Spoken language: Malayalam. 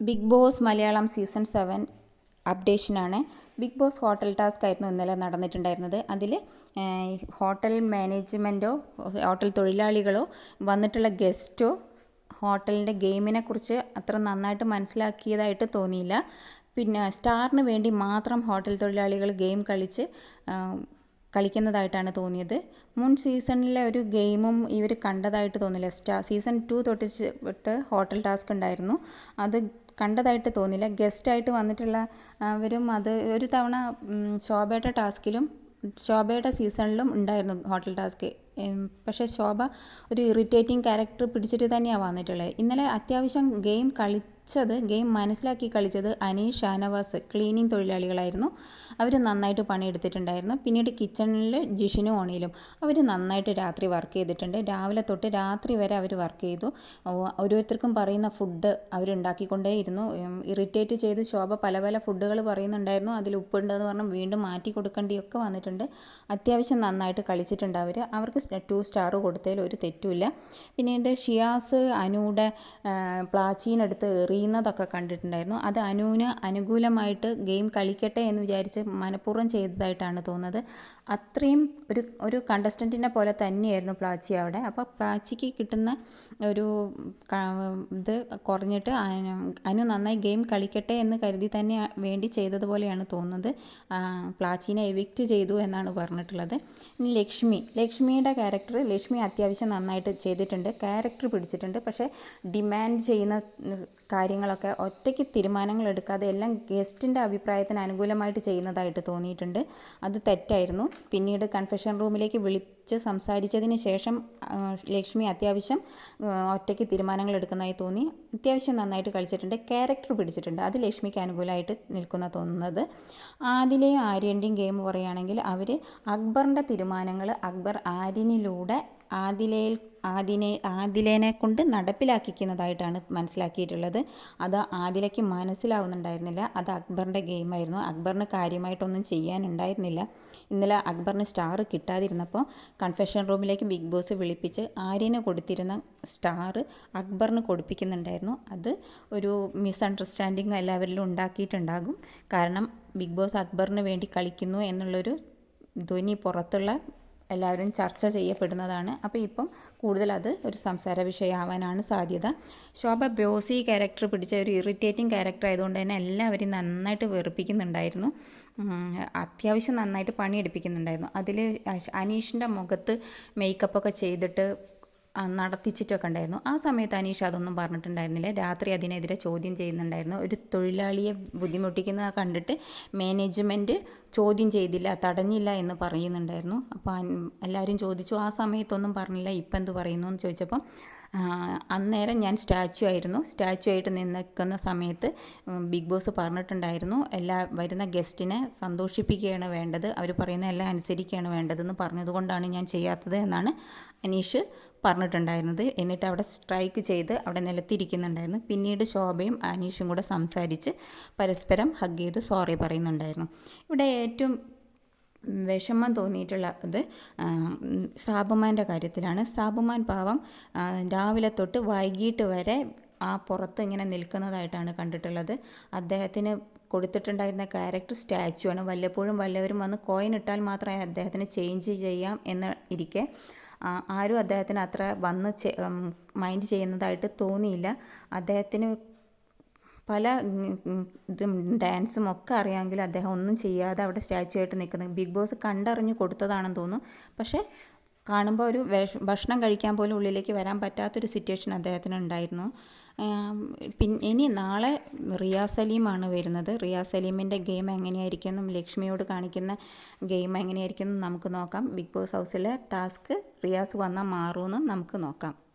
Big boss Malayalam season seven അപ്ഡേഷനാണ്. Big boss hotel task ആയിരുന്നു ഇന്നലെ നടന്നിട്ടുണ്ടായിരുന്നത്. അതിൽ ഹോട്ടൽ മാനേജ്മെന്റോ ഹോട്ടൽ തൊഴിലാളികളോ വന്നിട്ടുള്ള ഗസ്റ്റോ ഹോട്ടലിന്റെ ഗെയിമിനെ കുറിച്ച് അത്ര നന്നായിട്ട് മനസ്സിലാക്കിയതായിട്ട് തോന്നിയില്ല. പിന്നെ സ്റ്റാറിന് വേണ്ടി മാത്രം ഹോട്ടൽ തൊഴിലാളികൾ ഗെയിം കളിച്ച് കളിക്കുന്നതായിട്ടാണ് തോന്നിയത്. മുൻ സീസണിലെ ഒരു ഗെയിമും ഇവർ കണ്ടതായിട്ട് തോന്നില്ല. സ്റ്റാ സീസൺ ടു തൊട്ടിട്ട് ഹോട്ടൽ ടാസ്ക് ഉണ്ടായിരുന്നു. അത് കണ്ടതായിട്ട് തോന്നില്ല. ഗസ്റ്റായിട്ട് വന്നിട്ടുള്ള അവരും അത് ഒരു തവണ ശോഭയുടെ ടാസ്കിലും ശോഭയുടെ സീസണിലും ഉണ്ടായിരുന്നു ഹോട്ടൽ ടാസ്ക്. പക്ഷേ ശോഭ ഒരു ഇറിറ്റേറ്റിംഗ് ക്യാരക്ടർ പിടിച്ചിട്ട് തന്നെയാണ് വന്നിട്ടുള്ളത്. ഇന്നലെ അത്യാവശ്യം ഗെയിം കളി കളിച്ചത് ഗെയിം മനസ്സിലാക്കി കളിച്ചത് അനീഷ് ഷാനവാസ് ക്ലീനിങ് തൊഴിലാളികളായിരുന്നു. അവർ നന്നായിട്ട് പണിയെടുത്തിട്ടുണ്ടായിരുന്നു. പിന്നീട് കിച്ചണിൽ ജിഷിനും ഓണിയിലും അവർ നന്നായിട്ട് രാത്രി വർക്ക് ചെയ്തിട്ടുണ്ട്. രാവിലെ തൊട്ട് രാത്രി വരെ അവർ വർക്ക് ചെയ്തു. ഓരോരുത്തർക്കും പറയുന്ന ഫുഡ് അവരുണ്ടാക്കിക്കൊണ്ടേയിരുന്നു ഇറിറ്റേറ്റ് ചെയ്ത് ശോഭ പല പല ഫുഡുകൾ പറയുന്നുണ്ടായിരുന്നു. അതിൽ ഉപ്പുണ്ടെന്ന് പറഞ്ഞ് വീണ്ടും മാറ്റി കൊടുക്കേണ്ടിയൊക്കെ വന്നിട്ടുണ്ട്. അത്യാവശ്യം നന്നായിട്ട് കളിച്ചിട്ടുണ്ട് അവർ അവർക്ക് ടു സ്റ്റാർ കൊടുത്തതിൽ ഒരു തെറ്റുമില്ല. പിന്നീട് ഷിയാസ് അനൂടെ പ്ലാച്ചീനെടുത്ത് എറി എറിയുന്നതൊക്കെ കണ്ടിട്ടുണ്ടായിരുന്നു. അത് അനുവിന് അനുകൂലമായിട്ട് ഗെയിം കളിക്കട്ടെ എന്ന് വിചാരിച്ച് മനഃപൂർവം ചെയ്തതായിട്ടാണ് തോന്നുന്നത്. അത്രയും ഒരു ഒരു കണ്ടസ്റ്റന്റിനെ പോലെ തന്നെയായിരുന്നു പ്ലാച്ചി അവിടെ. അപ്പോൾ പ്ലാച്ചിക്ക് കിട്ടുന്ന ഒരു ഇത് കുറഞ്ഞിട്ട് അനു നന്നായി ഗെയിം കളിക്കട്ടെ എന്ന് കരുതി തന്നെ വേണ്ടി ചെയ്തതുപോലെയാണ് തോന്നുന്നത്. പ്ലാച്ചിനെ എവിക്റ്റ് ചെയ്തു എന്നാണ് പറഞ്ഞിട്ടുള്ളത്. ഇനി ലക്ഷ്മി. ലക്ഷ്മിയുടെ ക്യാരക്ടർ ലക്ഷ്മി അത്യാവശ്യം നന്നായിട്ട് ചെയ്തിട്ടുണ്ട്. ക്യാരക്ടർ പിടിച്ചിട്ടുണ്ട്. പക്ഷേ ഡിമാൻഡ് ചെയ്യുന്ന കാര്യങ്ങളൊക്കെ ഒറ്റയ്ക്ക് തീരുമാനങ്ങൾ എടുക്കാതെ എല്ലാം ഗസ്റ്റിന്റെ അഭിപ്രായത്തിന് അനുകൂലമായിട്ട് ചെയ്യുന്നതായിട്ട് തോന്നിയിട്ടുണ്ട്. അത് തെറ്റായിരുന്നു. പിന്നീട് കൺഫെഷൻ റൂമിലേക്ക് വിളിച്ച് സംസാരിച്ചതിന് ശേഷം ലക്ഷ്മി അത്യാവശ്യം ഒറ്റയ്ക്ക് തീരുമാനങ്ങൾ എടുക്കുന്നതായി തോന്നി. അത്യാവശ്യം നന്നായിട്ട് കളിച്ചിട്ടുണ്ട്. ക്യാരക്ടർ പിടിച്ചിട്ടുണ്ട്. അത് ലക്ഷ്മിക്ക് അനുകൂലമായിട്ട് നിൽക്കുന്ന തോന്നുന്നത്. ആദിലെയും ആര്യന്റെയും ഗെയിം പറയുകയാണെങ്കിൽ അവർ അക്ബറിന്റെ തീരുമാനങ്ങൾ അക്ബർ ആര്യനിലൂടെ ആദിലയിൽ ആദിനെ ആദിലേനെ കൊണ്ട് നടപ്പിലാക്കിക്കുന്നതായിട്ടാണ് മനസ്സിലാക്കിയിട്ടുള്ളത്. അത് ആദിലയ്ക്ക് മനസ്സിലാവുന്നുണ്ടായിരുന്നില്ല. അത് അക്ബറിന്റെ ഗെയിമായിരുന്നു. അക്ബറിന് കാര്യമായിട്ടൊന്നും ചെയ്യാനുണ്ടായിരുന്നില്ല. ഇന്നലെ അക്ബറിന് സ്റ്റാർ കിട്ടാതിരുന്നപ്പോൾ കൺഫെഷൻ റൂമിലേക്ക് ബിഗ് ബോസ് വിളിപ്പിച്ച് ആര്യന് കൊടുത്തിരുന്ന സ്റ്റാർ അക്ബറിന് കൊടുപ്പിക്കുന്നുണ്ടായിരുന്നു. അത് ഒരു മിസ്അണ്ടർസ്റ്റാൻഡിങ് എല്ലാവരിലും ഉണ്ടാക്കിയിട്ടുണ്ടാകും. കാരണം ബിഗ് ബോസ് അക്ബറിന് വേണ്ടി കളിക്കുന്നു എന്നുള്ളൊരു ധ്വനി പുറത്തുള്ള എല്ലാവരും ചർച്ച ചെയ്യപ്പെടുന്നതാണ്. അപ്പോൾ ഇപ്പം കൂടുതൽ അത് ഒരു സംസാര വിഷയമാവാനാണ് സാധ്യത. ശോഭ ബ്യോസി ക്യാരക്ടർ പിടിച്ച ഒരു ഇറിറ്റേറ്റിംഗ് ക്യാരക്ടർ ആയതുകൊണ്ട് തന്നെ എല്ലാവരും നന്നായിട്ട് വെറുപ്പിക്കുന്നുണ്ടായിരുന്നു. അത്യാവശ്യം നന്നായിട്ട് പണിയെടുപ്പിക്കുന്നുണ്ടായിരുന്നു. അതിൽ അനീഷിന്റെ മുഖത്ത് മേക്കപ്പൊക്കെ ചെയ്തിട്ട് നടത്തിച്ചിട്ടൊക്കെ ഉണ്ടായിരുന്നു. ആ സമയത്ത് അനീഷ് അതൊന്നും പറഞ്ഞിട്ടുണ്ടായിരുന്നില്ല. രാത്രി അതിനെതിരെ ചോദ്യം ചെയ്യുന്നുണ്ടായിരുന്നു. ഒരു തൊഴിലാളിയെ ബുദ്ധിമുട്ടിക്കുന്നത് കണ്ടിട്ട് മാനേജ്മെന്റ് ചോദ്യം ചെയ്തില്ല തടഞ്ഞില്ല എന്ന് പറയുന്നുണ്ടായിരുന്നു. അപ്പോൾ എല്ലാവരും ചോദിച്ചു ആ സമയത്തൊന്നും പറഞ്ഞില്ല ഇപ്പം എന്ത് പറയുന്നു? എന്ന് ചോദിച്ചപ്പം അന്നേരം ഞാൻ സ്റ്റാച്ചു ആയിരുന്നു. സ്റ്റാച്ചു ആയിട്ട് നിൽക്കുന്ന സമയത്ത് ബിഗ് ബോസ് പറഞ്ഞിട്ടുണ്ടായിരുന്നു എല്ലാ വരുന്ന ഗസ്റ്റിനെ സന്തോഷിപ്പിക്കുകയാണ് വേണ്ടത് അവർ പറയുന്ന എല്ലാം അനുസരിക്കുകയാണ് വേണ്ടതെന്ന് പറഞ്ഞതുകൊണ്ടാണ് ഞാൻ ചെയ്യാത്തത് എന്നാണ് അനീഷ് പറഞ്ഞിട്ടുണ്ടായിരുന്നത്. എന്നിട്ട് അവിടെ സ്ട്രൈക്ക് ചെയ്ത് അവിടെ നിലത്തിരിക്കുന്നുണ്ടായിരുന്നു. പിന്നീട് ശോഭയും അനീഷും കൂടെ സംസാരിച്ച് പരസ്പരം ഹഗ് ചെയ്ത് സോറി പറയുന്നുണ്ടായിരുന്നു. ഇവിടെ ഏറ്റവും വിഷമം തോന്നിയിട്ടുള്ളത് സാബുമാന്റെ കാര്യത്തിലാണ്. സാബുമാൻ പാവം രാവിലെ തൊട്ട് വൈകിട്ട് വരെ ആ പുറത്ത് ഇങ്ങനെ നിൽക്കുന്നതായിട്ടാണ് കണ്ടിട്ടുള്ളത്. അദ്ദേഹത്തിന് കൊടുത്തിട്ടുണ്ടായിരുന്ന ക്യാരക്ടർ സ്റ്റാച്ചു ആണ്. വല്ലപ്പോഴും വല്ലവരും വന്ന് കോയിൻ ഇട്ടാൽ മാത്രമേ അദ്ദേഹത്തിന് ചേഞ്ച് ചെയ്യാം എന്ന് ഇരിക്കെ ആരും അദ്ദേഹത്തിന് അത്ര വന്ന് മൈൻഡ് ചെയ്യുന്നതായിട്ട് തോന്നിയില്ല. അദ്ദേഹത്തിന് പല ഇതും ഡാൻസും ഒക്കെ അറിയാമെങ്കിലും അദ്ദേഹം ഒന്നും ചെയ്യാതെ അവിടെ സ്റ്റാച്ചു ആയിട്ട് നിൽക്കുന്നത് ബിഗ് ബോസ് കണ്ടറിഞ്ഞ് കൊടുത്തതാണെന്ന് തോന്നുന്നു. പക്ഷേ കാണുമ്പോൾ ഒരു ഭക്ഷണം കഴിക്കാൻ പോലും ഉള്ളിലേക്ക് വരാൻ പറ്റാത്തൊരു സിറ്റുവേഷൻ അദ്ദേഹത്തിന് ഉണ്ടായിരുന്നു. പിന്നെ ഇനി നാളെ റിയാസ് സലീമാണ് വരുന്നത്. റിയാ സലീമിന്റെ ഗെയിം എങ്ങനെയായിരിക്കും? ലക്ഷ്മിയോട് കാണിക്കുന്ന ഗെയിം എങ്ങനെയായിരിക്കും? നമുക്ക് നോക്കാം. ബിഗ് ബോസ് ഹൗസിലെ ടാസ്ക് റിയാസ് വന്നാൽ മാറുമെന്നും നമുക്ക് നോക്കാം.